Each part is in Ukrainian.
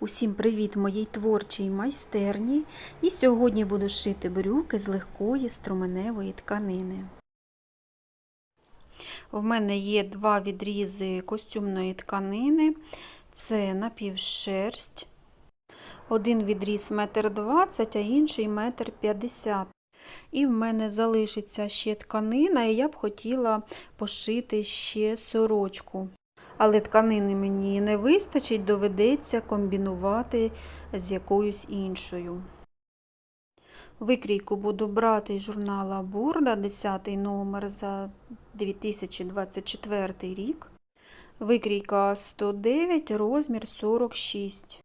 Усім привіт моїй творчій майстерні. І сьогодні буду шити брюки з легкої струменевої тканини. В мене є два відрізи костюмної тканини. Це напівшерсть. Один відріз метр двадцять, а інший метр п'ятдесят. І в мене залишиться ще тканина, і я б хотіла пошити ще сорочку. Але тканини мені не вистачить, доведеться комбінувати з якоюсь іншою. Викрійку буду брати із журнала Бурда, 10 номер за 2024 рік. Викрійка 109, розмір 46.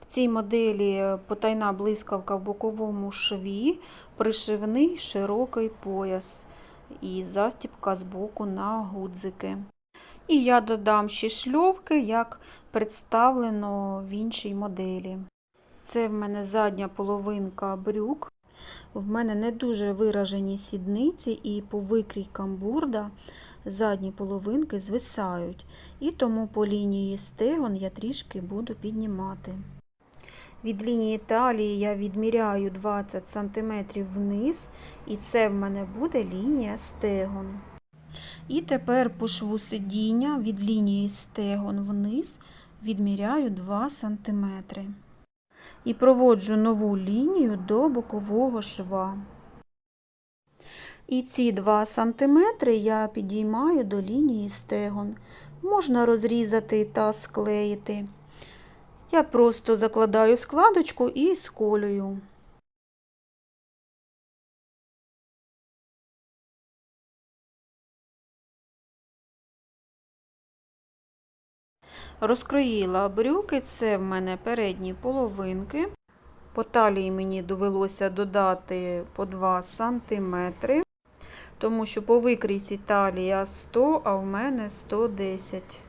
В цій моделі потайна блискавка в боковому шві, пришивний широкий пояс і застібка з боку на гудзики. І я додам ще шльовки, як представлено в іншій моделі. Це в мене задня половинка брюк. В мене не дуже виражені сідниці, і по викрійкам бурда задні половинки звисають. І тому по лінії стегон я трішки буду піднімати. Від лінії талії я відміряю 20 см вниз, і це в мене буде лінія стегон. І тепер по шву сидіння від лінії стегон вниз відміряю 2 см. І проводжу нову лінію до бокового шва. І ці 2 см я підіймаю до лінії стегон. Можна розрізати та склеїти. Я просто закладаю складочку і сколюю. Розкроїла брюки, це в мене передні половинки. По талії мені довелося додати по 2 см, тому що по викрійці талія 100, а в мене 110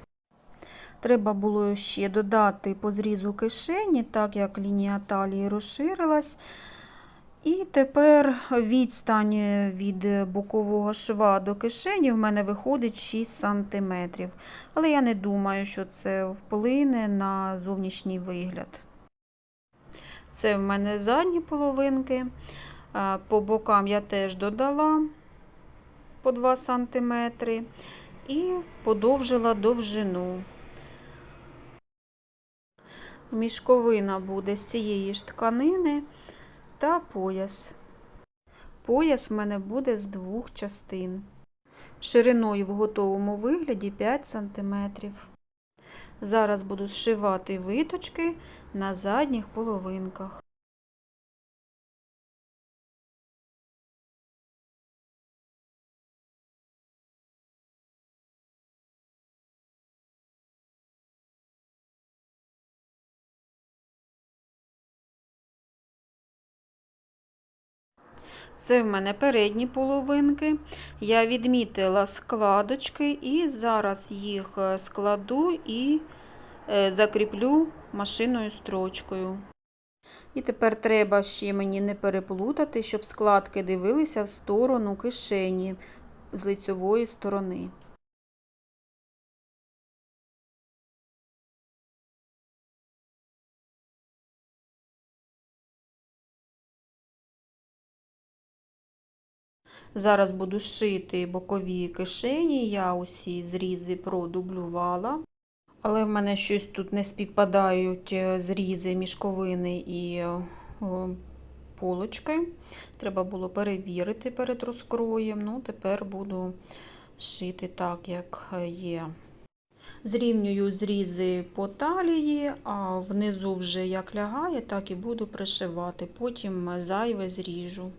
Треба було ще додати по зрізу кишені, так як лінія талії розширилась. І тепер відстань від бокового шва до кишені в мене виходить 6 см. Але я не думаю, що це вплине на зовнішній вигляд. Це в мене задні половинки. По бокам я теж додала по 2 см і подовжила довжину. Мішковина буде з цієї ж тканини та пояс. Пояс в мене буде з двох частин. Шириною в готовому вигляді 5 см. Зараз буду зшивати виточки на задніх половинках. Це в мене передні половинки. Я відмітила складочки і зараз їх е, складу і е, закріплю машиною строчкою. І тепер треба ще мені не переплутати, щоб складки дивилися в сторону кишені з лицьової сторони. Зараз буду шити бокові кишені, я усі зрізи продублювала. Але в мене щось тут не співпадають е, зрізи мішковини і е, полочки. Треба було перевірити перед розкроєм. Ну, тепер буду шити так, як є. Зрівнюю зрізи по талії, а внизу вже як лягає, так і буду пришивати. Потім зайве зріжу.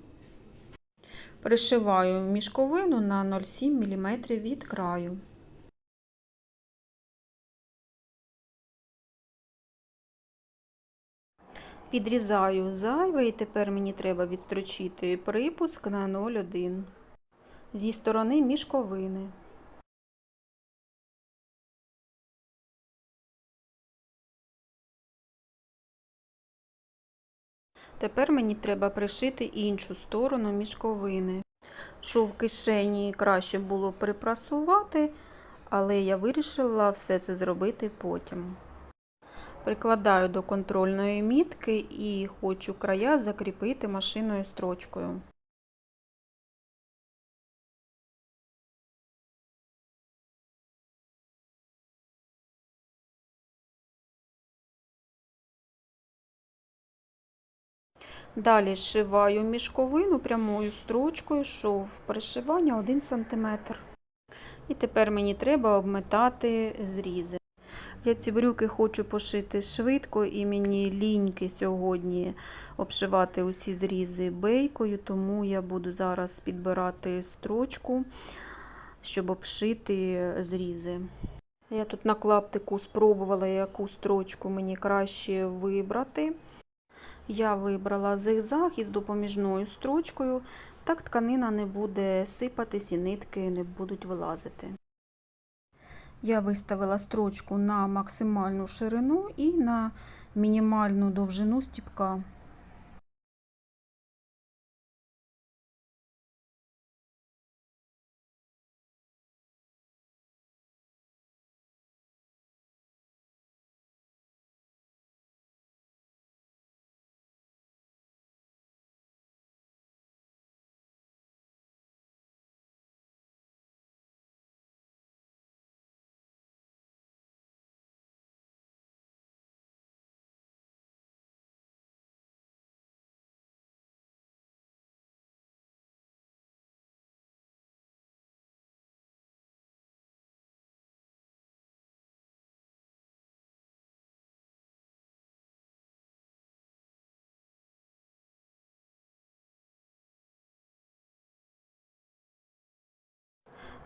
Пришиваю мішковину на 0,7 мм від краю. Підрізаю зайве і тепер мені треба відстрочити припуск на 0,1 зі сторони мішковини. Тепер мені треба пришити іншу сторону мішковини. Шов кишені краще було припрасувати, але я вирішила все це зробити потім. Прикладаю до контрольної мітки і хочу края закріпити машиною строчкою. Далі зшиваю мішковину прямою строчкою, шов пришивання 1 см. І тепер мені треба обметати зрізи. Я ці брюки хочу пошити швидко, і мені ліньки сьогодні обшивати усі зрізи бейкою, тому я буду зараз підбирати строчку, щоб обшити зрізи. Я тут на клаптику спробувала, яку строчку мені краще вибрати. Я вибрала зигзаг із допоміжною строчкою, так тканина не буде сипатись і нитки не будуть вилазити. Я виставила строчку на максимальну ширину і на мінімальну довжину стіпка.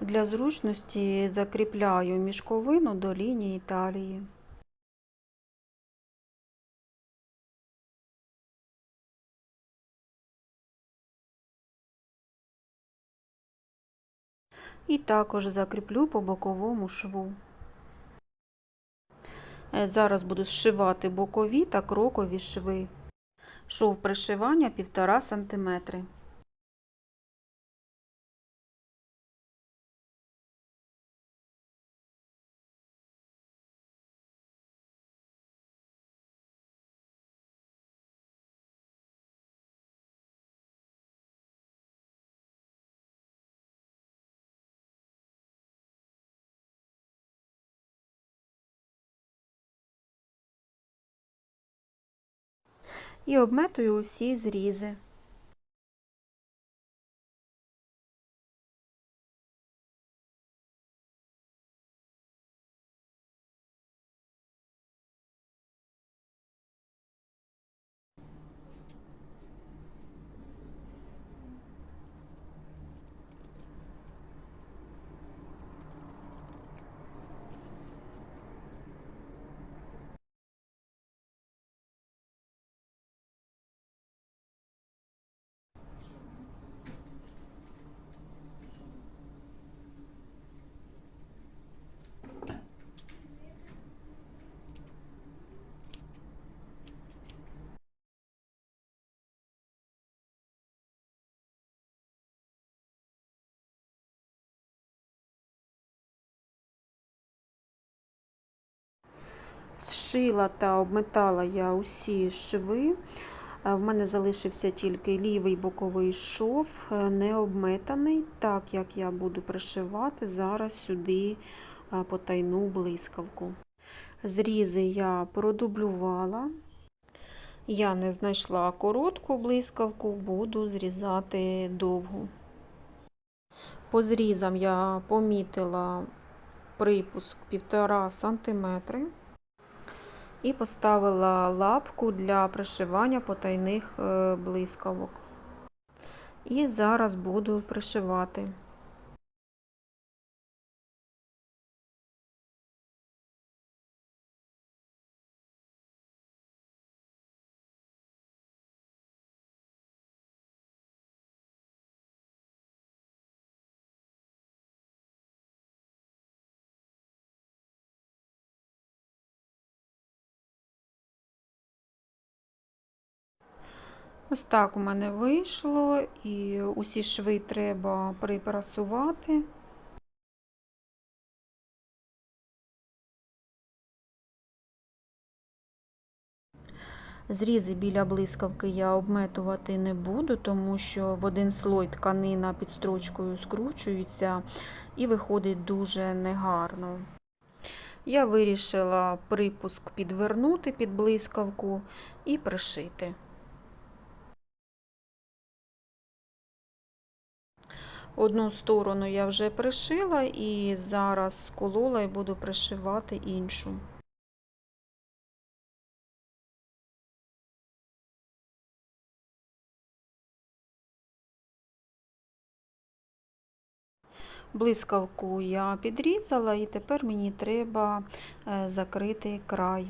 Для зручності закріпляю мішковину до лінії талії. І також закріплю по боковому шву. Е, Зараз буду зшивати бокові та крокові шви. Шов пришивання 1,5 см. І обметую усі зрізи. Зшила та обметала я усі шви. Е, В мене залишився тільки лівий боковий шов, е, не обметаний, так як я буду пришивати зараз сюди е, потайну блискавку. Зрізи я продублювала. Я не знайшла коротку блискавку, буду зрізати довгу. По зрізам я помітила припуск 1,5 см і поставила лапку для пришивання потайних е, блискавок. І зараз буду пришивати. Ось так у мене вийшло, і усі шви треба припрасувати. Зрізи біля блискавки я обметувати не буду, тому що в один слой тканина під строчкою скручується і виходить дуже негарно. Я вирішила припуск підвернути під блискавку і пришити. Одну сторону я вже пришила і зараз сколола і буду пришивати іншу. Блискавку я підрізала і тепер мені треба е, закрити край.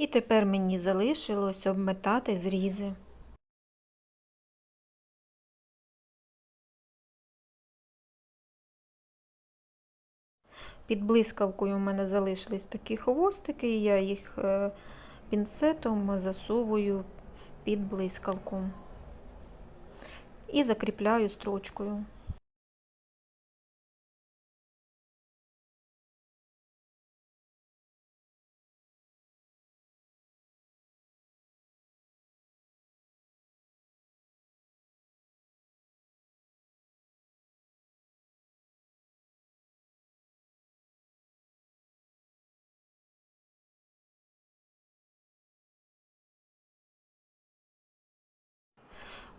І тепер мені залишилось обметати зрізи. Під блискавкою у мене залишились такі хвостики, і я їх е, пінцетом засовую під блискавку і закріпляю строчкою.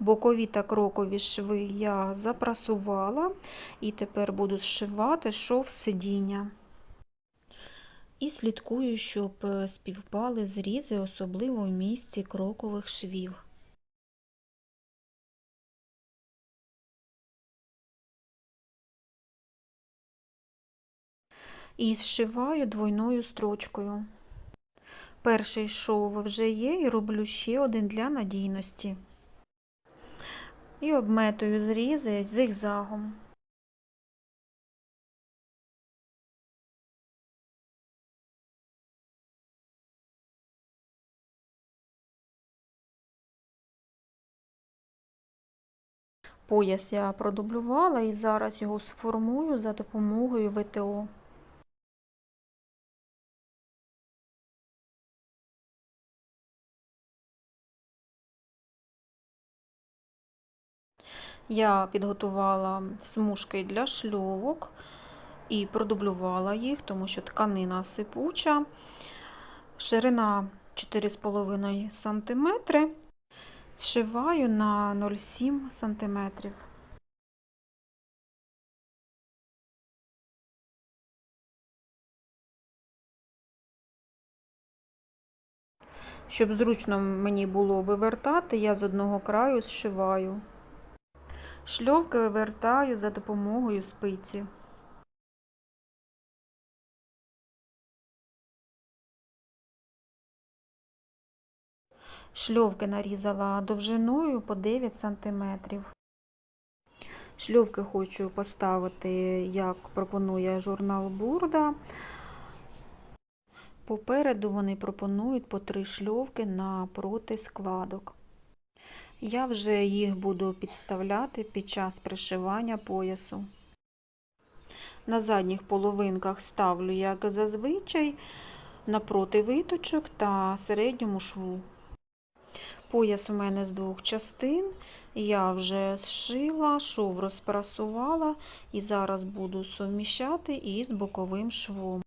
Бокові та крокові шви я запрасувала і тепер буду зшивати шов сидіння. І слідкую, щоб е, співпали зрізи, особливо в місці крокових швів. І зшиваю двойною строчкою. Перший шов вже є і роблю ще один для надійності і обметую зрізи зигзагом. Пояс я продублювала і зараз його сформую за допомогою ВТО. Я підготувала смужки для шльовок і продублювала їх, тому що тканина сипуча, ширина 4,5 см, зшиваю на 0,7 см. Щоб зручно мені було вивертати, я з одного краю зшиваю. Шльовки вивертаю за допомогою спиці. Шльовки нарізала довжиною по 9 см. Шльовки хочу поставити, як пропонує журнал Бурда. Попереду вони пропонують по три шльовки напроти складок. Я вже їх буду підставляти під час пришивання поясу. На задніх половинках ставлю, як зазвичай, напроти виточок та середньому шву. Пояс у мене з двох частин. Я вже зшила, шов розпрасувала і зараз буду суміщати із боковим швом.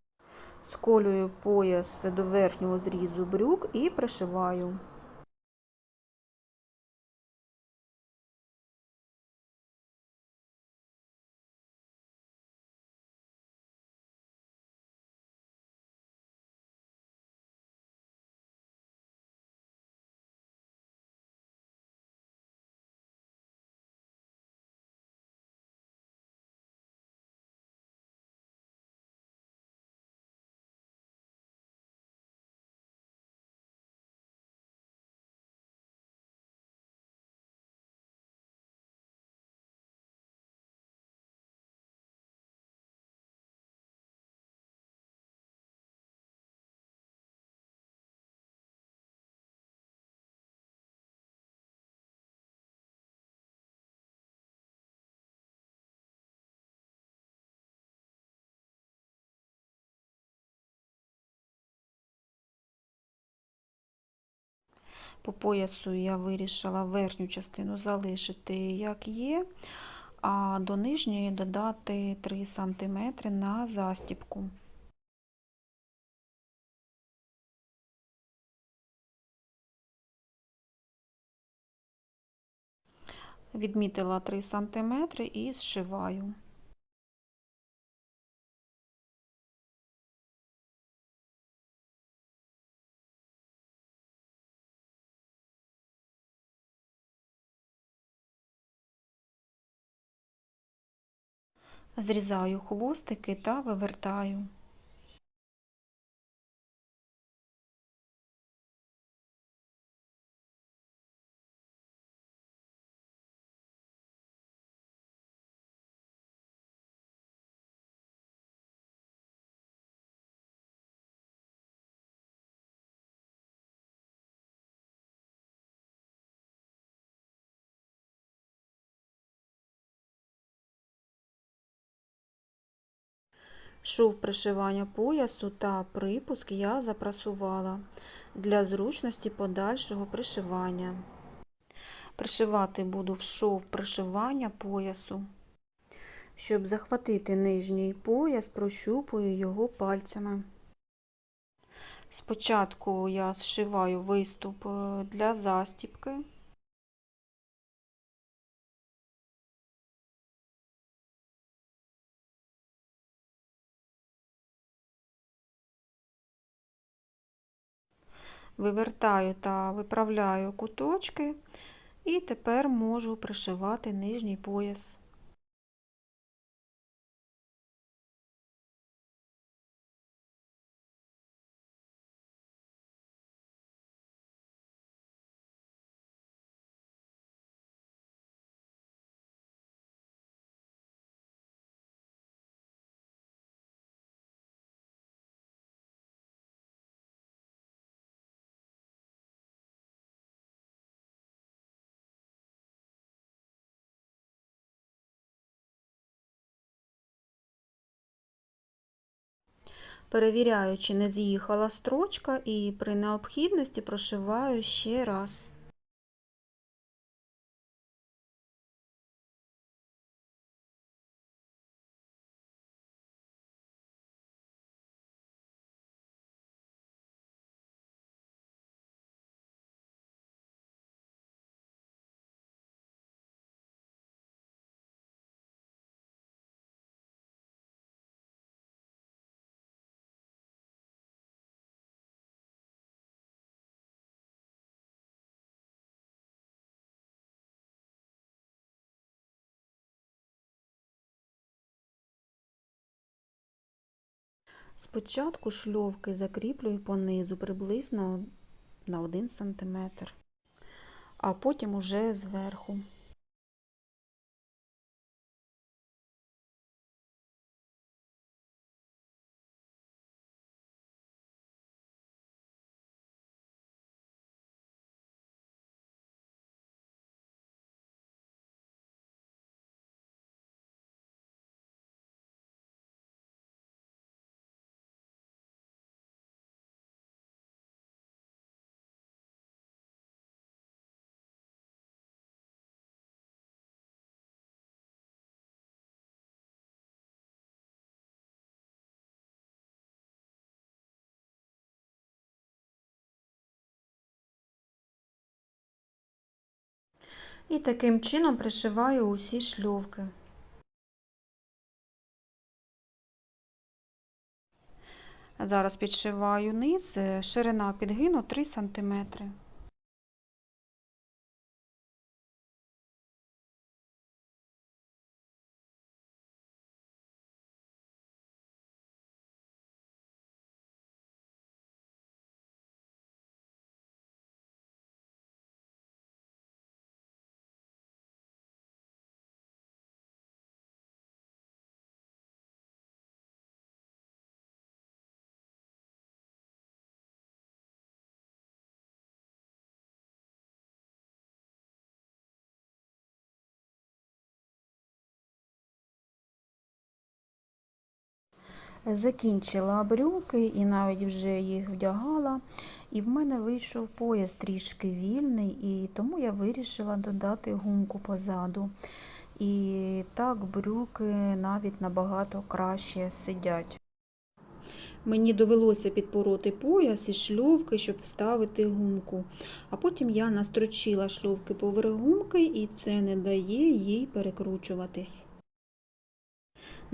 Сколюю пояс до верхнього зрізу брюк і пришиваю. По поясу я вирішила верхню частину залишити як є, а до нижньої додати 3 см на застіпку. Відмітила 3 см і зшиваю. Зрізаю хвостики та вивертаю. Шов пришивання поясу та припуск я запрасувала для зручності подальшого пришивання. Пришивати буду в шов пришивання поясу. Щоб захватити нижній пояс, прощупую його пальцями. Спочатку я зшиваю виступ е, для застіпки. Вивертаю та виправляю куточки, і тепер можу пришивати нижній пояс. Перевіряю, чи не з'їхала строчка, і при необхідності прошиваю ще раз. Спочатку шльовки закріплюю по низу приблизно на 1 см, а потім уже зверху. І таким чином пришиваю усі шльовки. Зараз підшиваю низ, е, ширина підгину 3 см. Закінчила брюки і навіть вже їх вдягала. І в мене вийшов пояс трішки вільний, і тому я вирішила додати гумку позаду. І так брюки навіть набагато краще сидять. Мені довелося підпороти пояс і шльовки, щоб вставити гумку. А потім я настрочила шльовки поверх гумки, і це не дає їй перекручуватись.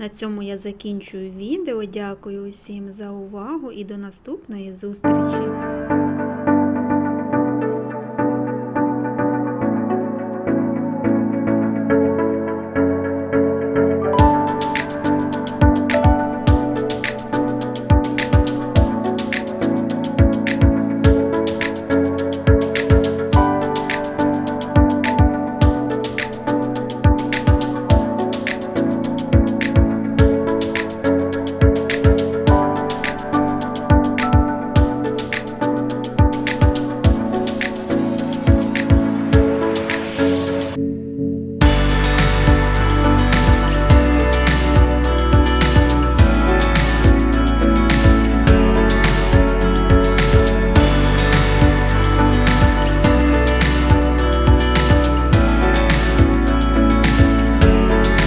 На цьому я закінчую відео. Дякую усім за увагу і до наступної зустрічі!